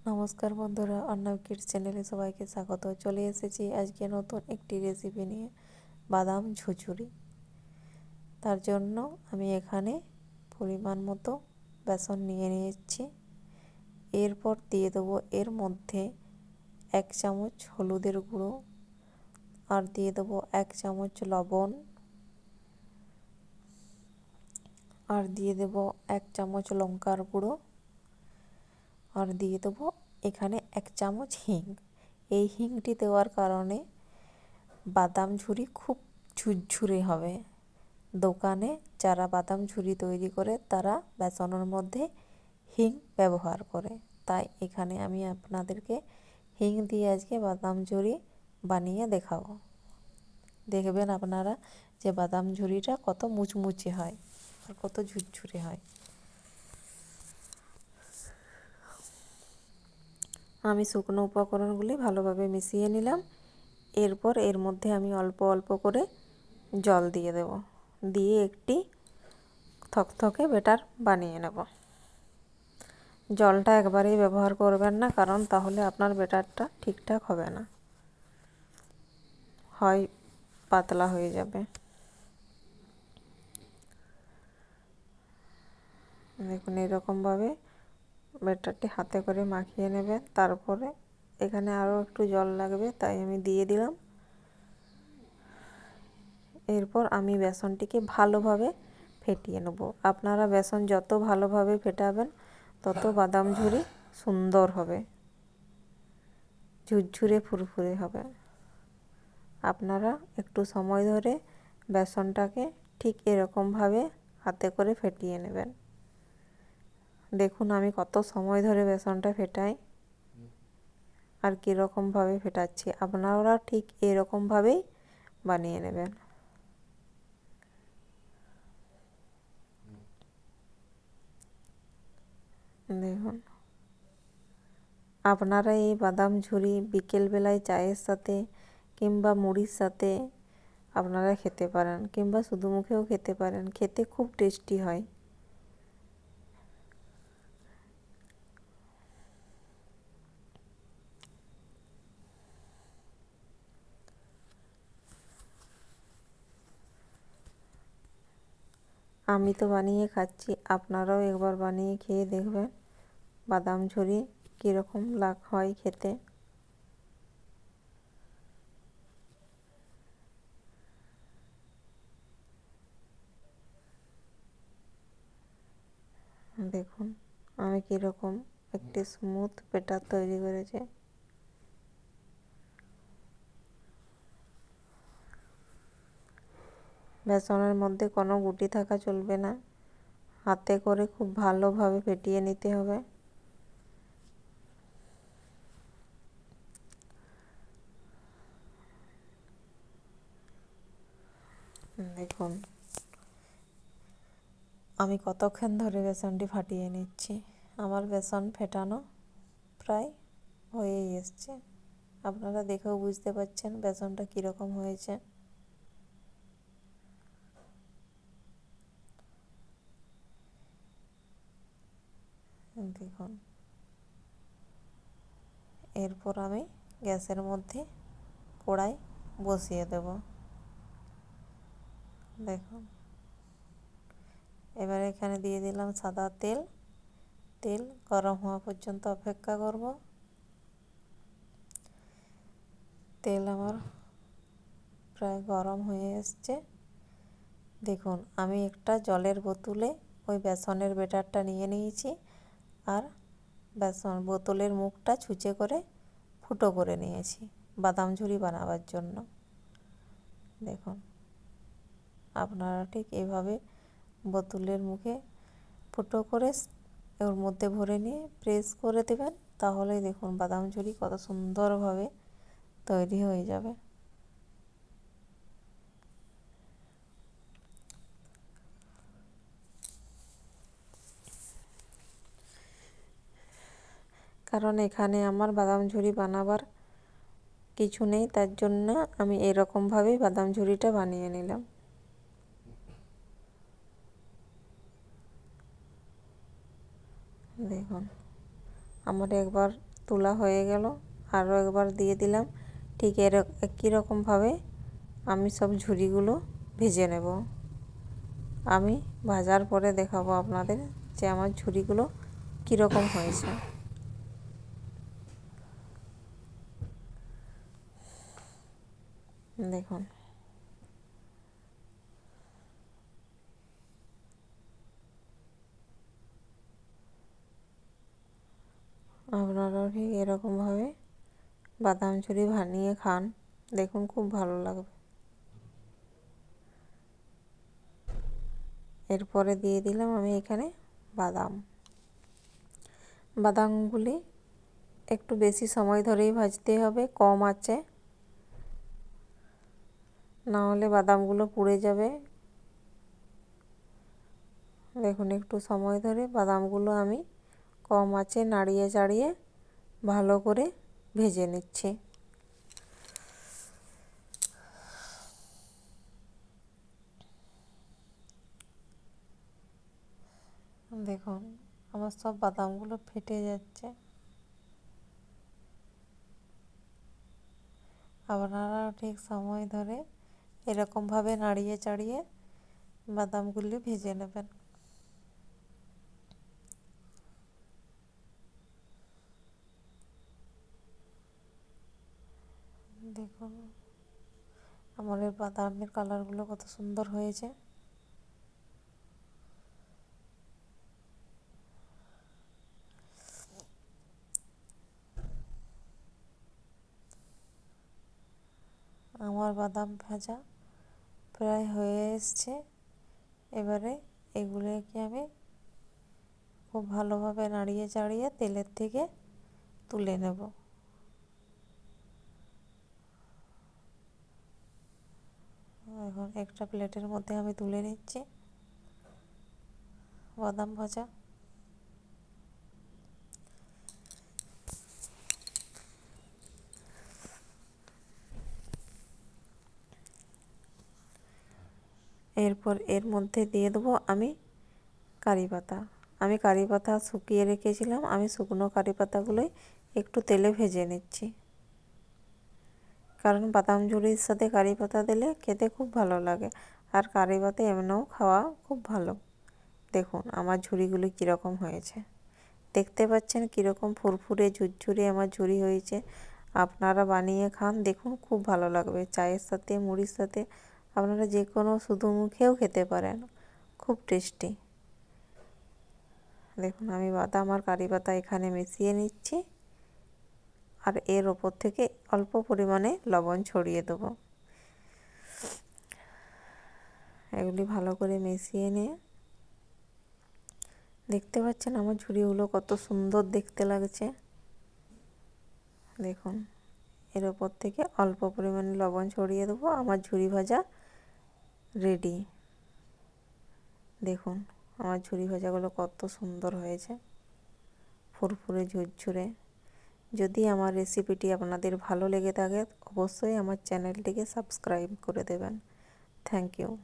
নমস্কার বন্ধুরা অর্ণব কিডস চ্যানেলে সবাইকে স্বাগত। চলে এসেছি আজকে নতুন একটি রেসিপি নিয়ে, বাদাম ঝুচুরি তার জন্য আমি এখানে পরিমাণ মতো বেসন নিয়ে নিয়েছি। এরপর দিয়ে দেবো এর মধ্যে এক চামচ হলুদের গুঁড়ো আর দিয়ে দেবো এক চামচ লবণ আর দিয়ে দেবো এক চামচ লঙ্কার গুঁড়ো। আর দিয়ে দেবো এখানে এক চামচ হিং। এই হিংটি দেওয়ার কারণে বাদাম ঝুরি খুব ঝুরঝুরে হবে। দোকানে যারা বাদাম ঝুরি তৈরি করে, তারা বেসনের মধ্যে হিং ব্যবহার করে। তাই এখানে আমি আপনাদেরকে হিং দিয়ে আজকে বাদাম ঝুরি বানিয়ে দেখাবো। দেখবেন আপনারা যে বাদাম ঝুরিটা কত মুচমুচে হয় আর কত ঝুরঝুরে হয়। আমি শুকনো উপকরণগুলি ভালোভাবে মিশিয়ে নিলাম। এরপর এর মধ্যে আমি অল্প অল্প করে জল দিয়ে দেব। দিয়ে একটি থকথকে বেটার বানিয়ে নেব। জলটা একবারেই ব্যবহার করবেন না, কারণ তাহলে আপনার বেটারটা ঠিকঠাক হবে না। হয় পাতলা হয়ে যাবে। দেখুন, এরকমভাবে ব্যাটারটি হাতে করে মাখিয়ে নেবেন তারপরে এখানে আরও একটু জল লাগবে, তাই আমি দিয়ে দিলাম। এরপর আমি বেসনটিকে ভালোভাবে ফেটিয়ে নেব। আপনারা বেসন যত ভালোভাবে ফেটাবেন, তত বাদাম ঝুরি সুন্দর হবে। ঝুরঝুরে ফুরফুরে হবে। আপনারা একটু সময় ধরে বেসনটাকে ঠিক এরকমভাবে হাতে করে ফেটিয়ে নেবেন। দেখুন, আমি কত সময় ধরে বেসনটা ফেটাই আর কীরকমভাবে ফেটাচ্ছি। আপনারা ঠিক এরকমভাবেই বানিয়ে নেবেন। দেখুন, আপনারা এই বাদাম ঝুরি বিকেলবেলায় চায়ের সাথে কিংবা মুড়ির সাথে আপনারা খেতে পারেন কিংবা শুধু মুখেও খেতে পারেন। খেতে খুব টেস্টি হয়। আমি তো বানিয়ে খাচ্ছি। আপনারাও একবার বানিয়ে খেয়ে দেখবেন। বাদাম ঝুরি কীরকম লাগ হয় খেতে। দেখুন, আমি কীরকম একটি স্মুথ পেটার তৈরি করেছি। বেসনের মধ্যে কোনো গুটি থাকা চলবে না। হাতে করে খুব ভালোভাবে ফেটিয়ে নিতে হবে। দেখুন, আমি কতক্ষণ ধরে বেসনটি ফাটিয়ে নিচ্ছি। আমার বেসন ফেটানো প্রায় হয়েই এসছে। আপনারা দেখেও বুঝতে পারছেন বেসনটা কীরকম হয়েছে। দেখুন এরপর আমি গ্যাসের মধ্যে কড়াই বসিয়ে দেব। দেখুন। এবার এখানে দিয়ে দিলাম সাদা তেল। তেল গরম হওয়া পর্যন্ত অপেক্ষা করব। তেল আমার প্রায় গরম হয়ে এসছে। দেখুন, আমি একটা জলের বোতলে ওই বেসনের বেটারটা নিয়ে নিয়েছি। আর বেসন বোতলের মুখটা ছুঁচে করে ফুটো করে নিয়েছি, বাদাম ঝুরি বানাবার জন্য। দেখুন, আপনারা ঠিক এভাবে বোতলের মুখে ফুটো করে ওর মধ্যে ভরে নিয়ে প্রেস করে দেবেন, তাহলেই দেখুন বাদাম ঝুরি কত সুন্দরভাবে তৈরি হয়ে যাবে। কারণ এখানে আমার বাদাম ঝুরি বানাবার কিছু নেই, তার জন্য আমি এরকমভাবেই বাদাম ঝুরিটা বানিয়ে নিলাম। দেখুন, আমার একবার তোলা হয়ে গেল, আরও একবার দিয়ে দিলাম। ঠিক এর, একই রকমভাবে আমি সব ঝুড়িগুলো ভেজে নেব। আমি ভাজার পরে দেখাবো আপনাদের যে আমার ঝুড়িগুলো কীরকম হয়েছে। দেখুন। আপনারাও ঠিক এরকমভাবে বাদাম ঝুরি বানিয়ে খান? দেখুন, খুব ভালো লাগবে। এরপরে দিয়ে দিলাম আমি এখানে বাদাম। বাদামগুলি একটু বেশি সময় ধরেই ভাজতে হবে, কম আছে। না হলে বাদামগুলো পুড়ে যাবে। দেখুন, একটু সময় ধরে বাদামগুলো আমি কম আছে, নাড়িয়ে চাড়িয়ে ভালো করে ভেজে নিচ্ছি। দেখুন, আমার সব বাদামগুলো ফেটে যাচ্ছে। আপনারাও ঠিক সময় ধরে এরকমভাবে নাড়িয়ে চাড়িয়ে বাদামগুলি ভেজে নেবেন। দেখুন এই বাদামের কালারগুলো কত সুন্দর হয়েছে। আমার বাদাম ভাজা প্রায় হয়ে এসছে। এবারে এগুলোকে আমি খুব ভালোভাবে নাড়িয়ে চাড়িয়ে তেলের থেকে তুলে নেব। এখন একটা প্লেটের মধ্যে আমি তুলে নিচ্ছি। বাদাম ভাজা। এরপর এর মধ্যে দিয়ে দেবো আমি কারি পাতা। আমি কারি পাতা শুকিয়ে রেখেছিলাম, আমি শুকনো কারি পাতাগুলোই একটু তেলে ভেজে নিচ্ছি। কারণ বাদাম ঝুড়ির সাথে কারি পাতা দিলে খেতে খুব ভালো লাগে, আর কারি পাতা এমনিও খাওয়া খুব ভালো। দেখুন আমার ঝুড়িগুলি কীরকম হয়েছে। দেখতে পাচ্ছেন কীরকম ফুরফুরে, ঝুরঝুরে আমার ঝুড়ি হয়েছে। আপনারা বানিয়ে খান, দেখুন খুব ভালো লাগবে। চায়ের সাথে, মুড়ির সাথে আপনারা যে কোনো শুধু মুখেও খেতে পারেন। খুব টেস্টি। দেখুন, আমি বাদাম আর কারি পাতা এখানে মিশিয়ে নিচ্ছি। আর এর ওপর থেকে অল্প পরিমাণে লবণ ছড়িয়ে দেবো। এগুলি ভালো করে মিশিয়ে নিয়ে দেখতে পাচ্ছেন আমার ঝুড়িগুলো কত সুন্দর দেখতে লাগছে। দেখুন, এর ওপর থেকে অল্প পরিমাণে লবণ ছড়িয়ে দেবো। আমার ঝুড়ি ভাজা রেডি। দেখুন, আমার ঝুরি ভাজাগুলো কত সুন্দর হয়েছে। ফুরফুরে, ঝুরঝুরে। যদি আমার রেসিপিটি আপনাদের ভালো লেগে থাকে, অবশ্যই আমার চ্যানেলটিকে সাবস্ক্রাইব করে দেবেন। Thank you.